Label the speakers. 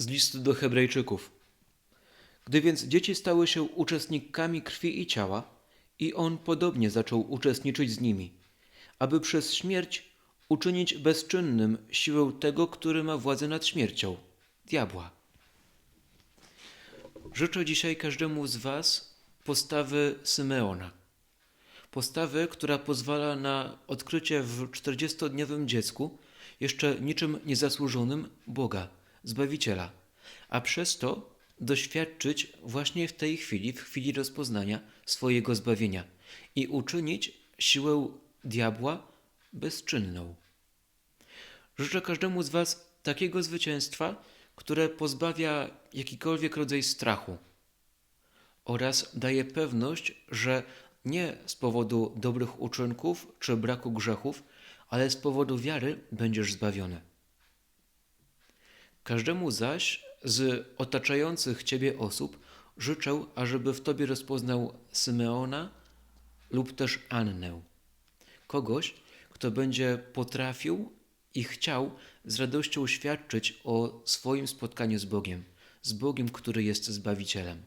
Speaker 1: List do Hebrajczyków. Gdy więc dzieci stały się uczestnikami krwi i ciała, i on podobnie zaczął uczestniczyć z nimi, aby przez śmierć uczynić bezczynnym siłę tego, który ma władzę nad śmiercią diabła. Życzę dzisiaj każdemu z Was postawy Symeona. Postawy, która pozwala na odkrycie w 40-dniowym dziecku, jeszcze niczym niezasłużonym Boga, Zbawiciela, a przez to doświadczyć właśnie w tej chwili, w chwili rozpoznania swojego zbawienia i uczynić siłę diabła bezczynną. Życzę każdemu z Was takiego zwycięstwa, które pozbawia jakikolwiek rodzaj strachu oraz daje pewność, że nie z powodu dobrych uczynków czy braku grzechów, ale z powodu wiary będziesz zbawiony. Każdemu zaś z otaczających Ciebie osób życzę, ażeby w Tobie rozpoznał Symeona lub też Annę. Kogoś, kto będzie potrafił i chciał z radością świadczyć o swoim spotkaniu z Bogiem, z Bogiem, który jest Zbawicielem.